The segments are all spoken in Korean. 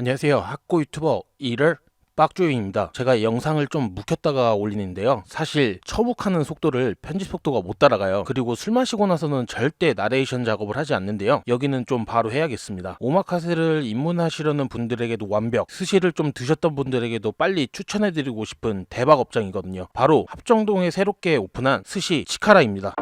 안녕하세요. 학고 유튜버 일을 빡조잉입니다. 제가 이 영상을 좀 묵혔다가 올리는데요. 사실 처북하는 속도를 편집 속도가 못 따라가요. 그리고 술 마시고 나서는 절대 나레이션 작업을 하지 않는데요. 여기는 좀 바로 해야겠습니다. 오마카세를 입문하시려는 분들에게도 완벽, 스시를 좀 드셨던 분들에게도 빨리 추천해드리고 싶은 대박 업장이거든요. 바로 합정동에 새롭게 오픈한 스시 치카라입니다.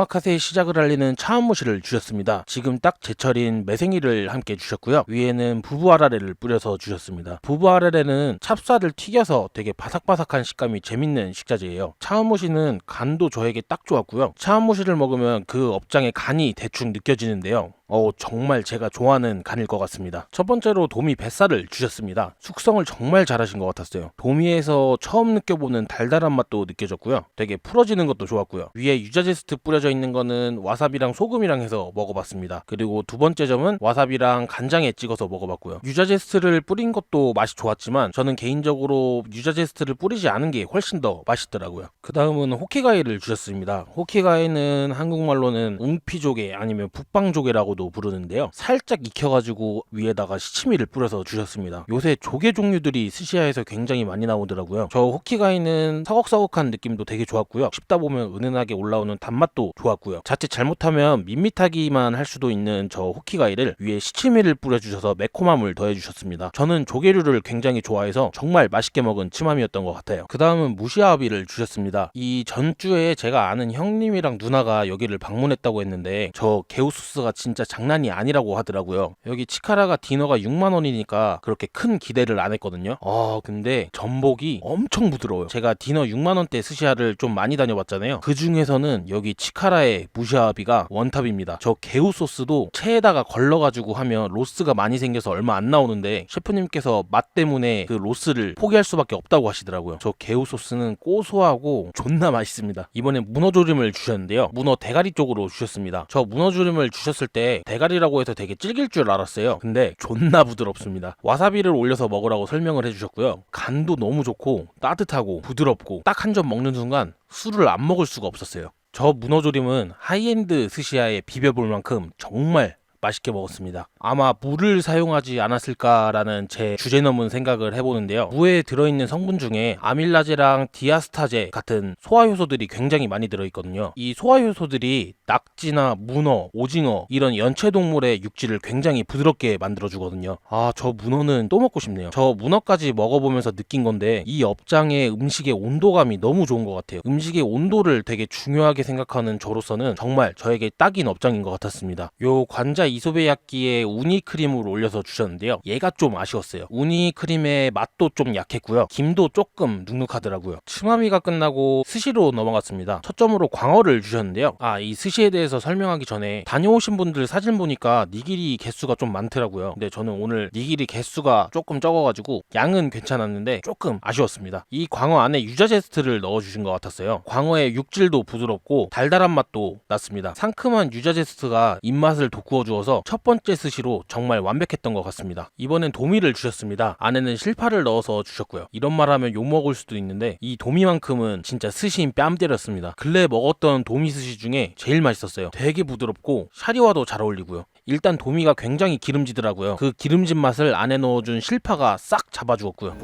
오마카세의 시작을 알리는 차은무시를 주셨습니다. 지금 딱 제철인 매생이를 함께 주셨고요. 위에는 부부 아라레를 뿌려서 주셨습니다. 부부 아라레는 찹쌀을 튀겨서 되게 바삭바삭한 식감이 재밌는 식자재예요. 차은무시는 간도 저에게 딱 좋았고요. 차은무시를 먹으면 그 업장의 간이 대충 느껴지는데요. 어, 정말 제가 좋아하는 간일 것 같습니다. 첫 번째로 도미 뱃살을 주셨습니다. 숙성을 정말 잘하신 것 같았어요. 도미에서 처음 느껴보는 달달한 맛도 느껴졌고요. 되게 풀어지는 것도 좋았고요. 위에 유자제스트 뿌려져 있는 거는 와사비랑 소금이랑 해서 먹어봤습니다. 그리고 두 번째 점은 와사비랑 간장에 찍어서 먹어봤고요. 유자제스트를 뿌린 것도 맛이 좋았지만 저는 개인적으로 유자제스트를 뿌리지 않은 게 훨씬 더 맛있더라고요. 그 다음은 호키가이를 주셨습니다. 호키가이는 한국말로는 웅피조개 아니면 북방조개라고도 부르는데요. 살짝 익혀가지고 위에다가 시치미를 뿌려서 주셨습니다. 요새 조개 종류들이 스시야에서 굉장히 많이 나오더라고요. 저 호키가이는 서걱서걱한 느낌도 되게 좋았고요. 씹다 보면 은은하게 올라오는 단맛도 좋았고요. 자칫 잘못하면 밋밋하기만 할 수도 있는 저 호키가이를 위에 시치미를 뿌려주셔서 매콤함을 더해주셨습니다. 저는 조개류를 굉장히 좋아해서 정말 맛있게 먹은 치맘이었던 것 같아요. 그 다음은 무시아비를 주셨습니다. 이 전주에 제가 아는 형님이랑 누나가 여기를 방문했다고 했는데 저 게우소스가 진짜 장난이 아니라고 하더라고요. 여기 치카라가 디너가 6만 원이니까 그렇게 큰 기대를 안 했거든요. 아 근데 전복이 엄청 부드러워요. 제가 디너 6만 원대 스시야를 좀 많이 다녀봤잖아요. 그 중에서는 여기 치카라의 무시아비가 원탑입니다. 저 게우 소스도 체에다가 걸러가지고 하면 로스가 많이 생겨서 얼마 안 나오는데 셰프님께서 맛 때문에 그 로스를 포기할 수밖에 없다고 하시더라고요. 저 게우 소스는 고소하고 존나 맛있습니다. 이번에 문어 조림을 주셨는데요. 문어 대가리 쪽으로 주셨습니다. 저 문어 조림을 주셨을 때 대가리라고 해서 되게 질길 줄 알았어요. 근데 존나 부드럽습니다. 와사비를 올려서 먹으라고 설명을 해주셨고요. 간도 너무 좋고 따뜻하고 부드럽고 딱 한 점 먹는 순간 술을 안 먹을 수가 없었어요. 저 문어조림은 하이엔드 스시야에 비벼볼 만큼 정말 맛있게 먹었습니다. 아마 물을 사용하지 않았을까라는 제 주제 넘은 생각을 해보는데요. 무에 들어있는 성분 중에 아밀라제랑 디아스타제 같은 소화 효소들이 굉장히 많이 들어있거든요. 이 소화 효소들이 낙지나 문어, 오징어 이런 연체 동물의 육질을 굉장히 부드럽게 만들어주거든요. 아, 저 문어는 또 먹고 싶네요. 저 문어까지 먹어보면서 느낀 건데 이 업장의 음식의 온도감이 너무 좋은 것 같아요. 음식의 온도를 되게 중요하게 생각하는 저로서는 정말 저에게 딱인 업장인 것 같았습니다. 요 관자 이소베야끼에 우니 크림을 올려서 주셨는데요. 얘가 좀 아쉬웠어요. 우니 크림의 맛도 좀 약했고요. 김도 조금 눅눅하더라고요. 츠마미가 끝나고 스시로 넘어갔습니다. 첫 점으로 광어를 주셨는데요. 아, 이 스시에 대해서 설명하기 전에 다녀오신 분들 사진 보니까 니기리 개수가 좀 많더라고요. 근데 저는 오늘 니기리 개수가 조금 적어가지고 양은 괜찮았는데 조금 아쉬웠습니다. 이 광어 안에 유자 제스트를 넣어주신 것 같았어요. 광어의 육질도 부드럽고 달달한 맛도 났습니다. 상큼한 유자 제스트가 입맛을 돋구어 주어 서 첫 번째 스시로 정말 완벽했던 것 같습니다. 이번엔 도미를 주셨습니다. 안에는 실파를 넣어서 주셨고요. 이런 말 하면 욕먹을 수도 있는데 이 도미만큼은 진짜 스시인 뺨 때렸습니다. 근래 먹었던 도미 스시 중에 제일 맛있었어요. 되게 부드럽고 샤리와도 잘 어울리고요. 일단 도미가 굉장히 기름지더라고요. 그 기름진 맛을 안에 넣어준 실파가 싹 잡아주었고요.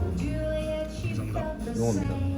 농어입니다.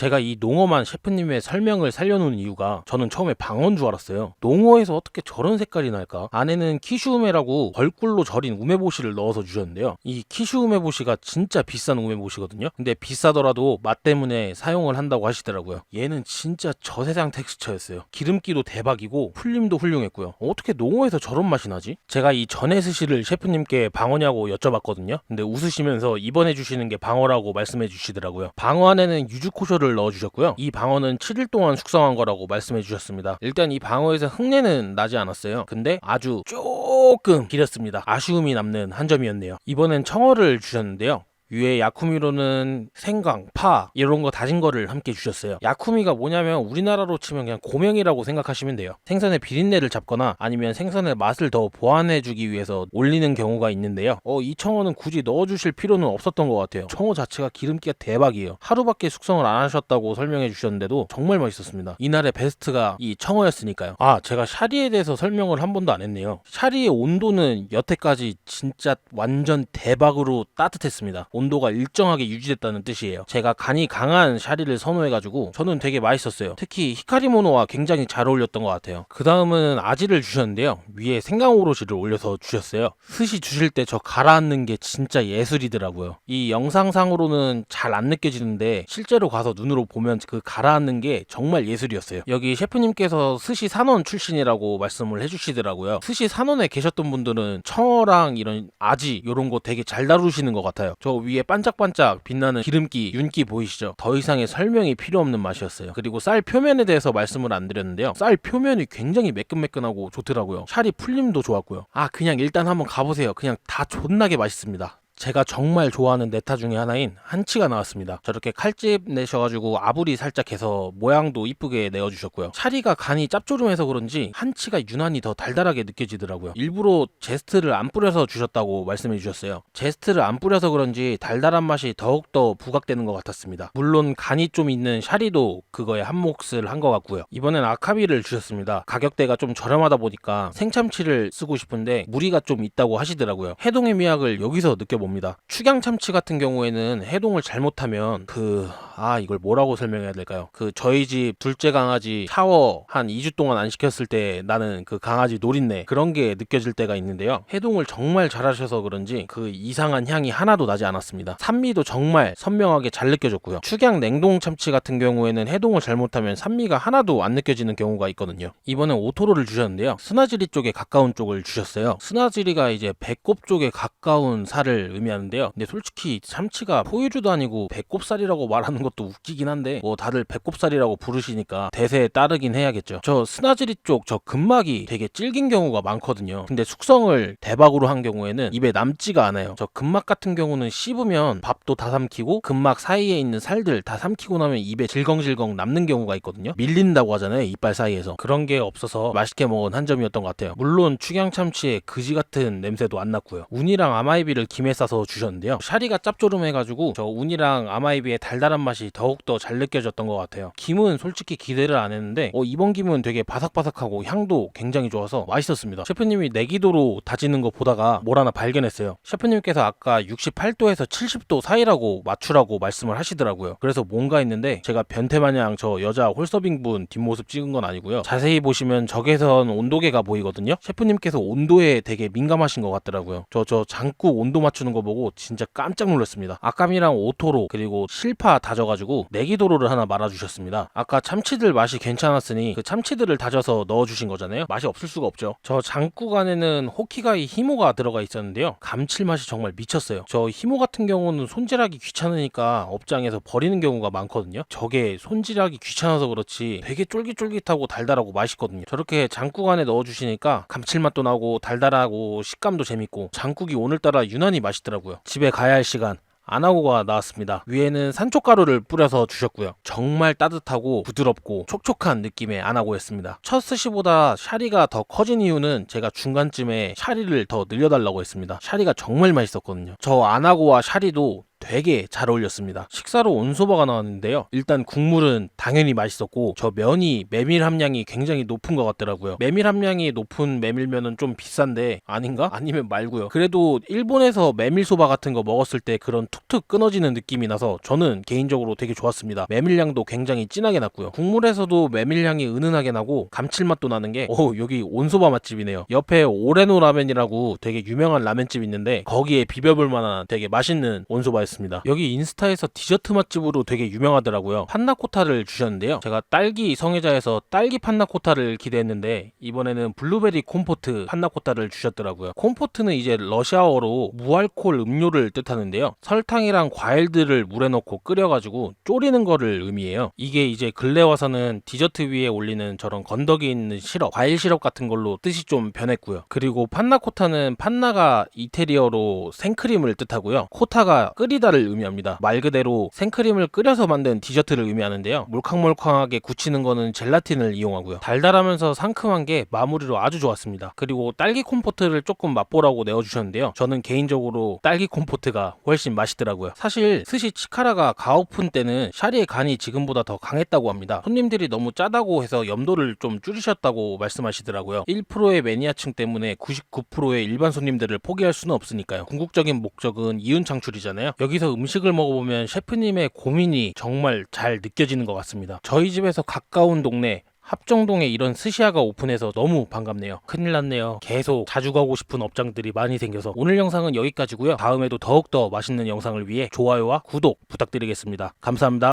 제가 이 농어만 셰프님의 설명을 살려놓은 이유가 저는 처음에 방어인 줄 알았어요. 농어에서 어떻게 저런 색깔이 날까? 안에는 키슈우메라고 벌꿀로 절인 우메보시를 넣어서 주셨는데요. 이 키슈우메보시가 진짜 비싼 우메보시거든요. 근데 비싸더라도 맛 때문에 사용을 한다고 하시더라고요. 얘는 진짜 저세상 텍스처였어요. 기름기도 대박이고 풀림도 훌륭했고요. 어떻게 농어에서 저런 맛이 나지? 제가 이 전에 스시를 셰프님께 방어냐고 여쭤봤거든요. 근데 웃으시면서 이번에 주시는 게 방어라고 말씀해 주시더라고요. 방어 안에는 유주코쇼 를 넣어주셨고요. 이 방어는 7일 동안 숙성한 거라고 말씀해 주셨습니다. 일단 이 방어에서 흙내는 나지 않았어요. 근데 아주 조금 길었습니다. 아쉬움이 남는 한 점이었네요. 이번엔 청어를 주셨는데요. 위에 야쿠미로는 생강, 파 이런 거 다진 거를 함께 주셨어요. 야쿠미가 뭐냐면 우리나라로 치면 그냥 고명이라고 생각하시면 돼요. 생선의 비린내를 잡거나 아니면 생선의 맛을 더 보완해주기 위해서 올리는 경우가 있는데요. 어, 이 청어는 굳이 넣어주실 필요는 없었던 것 같아요. 청어 자체가 기름기가 대박이에요. 하루밖에 숙성을 안 하셨다고 설명해 주셨는데도 정말 맛있었습니다. 이날의 베스트가 이 청어였으니까요. 아, 제가 샤리에 대해서 설명을 한 번도 안 했네요. 샤리의 온도는 여태까지 진짜 완전 대박으로 따뜻했습니다. 온도가 일정하게 유지됐다는 뜻이에요. 제가 간이 강한 샤리를 선호해가지고 저는 되게 맛있었어요. 특히 히카리모노와 굉장히 잘 어울렸던 것 같아요. 그 다음은 아지를 주셨는데요. 위에 생강오로시를 올려서 주셨어요. 스시 주실 때 저 가라앉는 게 진짜 예술이더라고요. 이 영상상으로는 잘 안 느껴지는데 실제로 가서 눈으로 보면 그 가라앉는 게 정말 예술이었어요. 여기 셰프님께서 스시 산원 출신이라고 말씀을 해주시더라고요. 스시 산원에 계셨던 분들은 청어랑 이런 아지 이런 거 되게 잘 다루시는 것 같아요. 저 위에 반짝반짝 빛나는 기름기, 윤기 보이시죠? 더 이상의 설명이 필요 없는 맛이었어요. 그리고 쌀 표면에 대해서 말씀을 안 드렸는데요. 쌀 표면이 굉장히 매끈매끈하고 좋더라고요. 샤리 풀림도 좋았고요. 아 그냥 일단 한번 가보세요. 그냥 다 존나게 맛있습니다. 제가 정말 좋아하는 네타 중에 하나인 한치가 나왔습니다. 저렇게 칼집 내셔가지고 아부리 살짝 해서 모양도 이쁘게 내어주셨고요. 샤리가 간이 짭조름해서 그런지 한치가 유난히 더 달달하게 느껴지더라고요. 일부러 제스트를 안 뿌려서 주셨다고 말씀해 주셨어요. 제스트를 안 뿌려서 그런지 달달한 맛이 더욱더 부각되는 것 같았습니다. 물론 간이 좀 있는 샤리도 그거에 한 몫을 한 것 같고요. 이번엔 아카비를 주셨습니다. 가격대가 좀 저렴하다 보니까 생참치를 쓰고 싶은데 무리가 좀 있다고 하시더라고요. 해동의 미학을 여기서 느껴봅니다. 축양 참치 같은 경우에는 해동을 잘못하면 그 아 이걸 뭐라고 설명해야 될까요? 그 저희 집 둘째 강아지 샤워 한 2주 동안 안 시켰을 때 나는 그 강아지 노린내 그런 게 느껴질 때가 있는데요. 해동을 정말 잘하셔서 그런지 그 이상한 향이 하나도 나지 않았습니다. 산미도 정말 선명하게 잘 느껴졌고요. 축양 냉동 참치 같은 경우에는 해동을 잘못하면 산미가 하나도 안 느껴지는 경우가 있거든요. 이번엔 오토로를 주셨는데요. 스나지리 쪽에 가까운 쪽을 주셨어요. 스나지리가 이제 배꼽 쪽에 가까운 살을 의미하는데요. 근데 솔직히 참치가 포유류도 아니고 배꼽살이라고 말하는 것도 웃기긴 한데 뭐 다들 배꼽살이라고 부르시니까 대세에 따르긴 해야겠죠. 저 스나지리 쪽 저 근막이 되게 질긴 경우가 많거든요. 근데 숙성을 대박으로 한 경우에는 입에 남지가 않아요. 저 근막 같은 경우는 씹으면 밥도 다 삼키고 근막 사이에 있는 살들 다 삼키고 나면 입에 질겅질겅 남는 경우가 있거든요. 밀린다고 하잖아요. 이빨 사이에서. 그런 게 없어서 맛있게 먹은 한 점이었던 것 같아요. 물론 축양 참치의 그지 같은 냄새도 안 났고요. 우니랑 아마이비를 김에 싸서 주셨는데요. 샤리가 짭조름해가지고 저 우니랑 아마이비의 달달한 맛이 더욱더 잘 느껴졌던 것 같아요. 김은 솔직히 기대를 안 했는데 어, 이번 김은 되게 바삭바삭하고 향도 굉장히 좋아서 맛있었습니다. 셰프님이 내기도로 다지는 거 보다가 뭘 하나 발견했어요. 셰프님께서 아까 68도에서 70도 사이라고 맞추라고 말씀을 하시더라고요. 그래서 뭔가 했는데 제가 변태 마냥 저 여자 홀서빙 분 뒷모습 찍은 건 아니고요. 자세히 보시면 적외선 온도계가 보이거든요. 셰프님께서 온도에 되게 민감하신 것 같더라고요. 저저 장국 온도 맞추는 거 보고 진짜 깜짝 놀랐습니다. 아까미랑 오토로 그리고 실파 다져가지고 내기도로를 하나 말아주셨습니다. 아까 참치들 맛이 괜찮았으니 그 참치들을 다져서 넣어주신 거잖아요. 맛이 없을 수가 없죠. 저 장국 안에는 호키가이 히모가 들어가 있었는데요. 감칠맛이 정말 미쳤어요. 저 히모 같은 경우는 손질하기 귀찮으니까 업장에서 버리는 경우가 많거든요. 저게 손질하기 귀찮아서 그렇지 되게 쫄깃쫄깃하고 달달하고 맛있거든요. 저렇게 장국 안에 넣어주시니까 감칠맛도 나고 달달하고 식감도 재밌고 장국이 오늘따라 유난히 맛있 더라고요. 집에 가야 할 시간 아나고가 나왔습니다. 위에는 산초가루를 뿌려서 주셨고요. 정말 따뜻하고 부드럽고 촉촉한 느낌의 아나고였습니다. 첫 스시보다 샤리가 더 커진 이유는 제가 중간쯤에 샤리를 더 늘려달라고 했습니다. 샤리가 정말 맛있었거든요. 저 아나고와 샤리도 되게 잘 어울렸습니다. 식사로 온소바가 나왔는데요. 일단 국물은 당연히 맛있었고 저 면이 메밀 함량이 굉장히 높은 것 같더라고요. 메밀 함량이 높은 메밀면은 좀 비싼데 아닌가? 아니면 말고요. 그래도 일본에서 메밀소바 같은 거 먹었을 때 그런 툭툭 끊어지는 느낌이 나서 저는 개인적으로 되게 좋았습니다. 메밀향도 굉장히 진하게 났고요. 국물에서도 메밀향이 은은하게 나고 감칠맛도 나는 게 오, 여기 온소바 맛집이네요. 옆에 오레노 라멘이라고 되게 유명한 라멘집 있는데 거기에 비벼볼 만한 되게 맛있는 온소바였습니다. 여기 인스타에서 디저트 맛집으로 되게 유명하더라고요. 판나코타를 주셨는데요. 제가 딸기 성애자에서 딸기 판나코타를 기대했는데 이번에는 블루베리 콤포트 판나코타를 주셨더라고요. 콤포트는 이제 러시아어로 무알콜 음료를 뜻하는데요. 설탕이랑 과일들을 물에 넣고 끓여가지고 졸이는 거를 의미해요. 이게 이제 근래 와서는 디저트 위에 올리는 저런 건더기 있는 시럽, 과일 시럽 같은 걸로 뜻이 좀 변했고요. 그리고 판나코타는 판나가 이태리어로 생크림을 뜻하고요. 코타가 끓이는 끓이다를 의미합니다. 말 그대로 생크림을 끓여서 만든 디저트를 의미하는데요. 몰캉몰캉하게 굳히는 거는 젤라틴을 이용하고요. 달달하면서 상큼한 게 마무리로 아주 좋았습니다. 그리고 딸기 콤포트를 조금 맛보라고 내어주셨는데요. 저는 개인적으로 딸기 콤포트가 훨씬 맛있더라고요. 사실 스시 치카라가 가오픈 때는 샤리의 간이 지금보다 더 강했다고 합니다. 손님들이 너무 짜다고 해서 염도를 좀 줄이셨다고 말씀하시더라고요. 1%의 매니아층 때문에 99%의 일반 손님들을 포기할 수는 없으니까요. 궁극적인 목적은 이윤 창출이잖아요. 여기서 음식을 먹어보면 셰프님의 고민이 정말 잘 느껴지는 것 같습니다. 저희 집에서 가까운 동네 합정동에 이런 스시야가 오픈해서 너무 반갑네요. 큰일 났네요. 계속 자주 가고 싶은 업장들이 많이 생겨서 오늘 영상은 여기까지고요. 다음에도 더욱더 맛있는 영상을 위해 좋아요와 구독 부탁드리겠습니다. 감사합니다.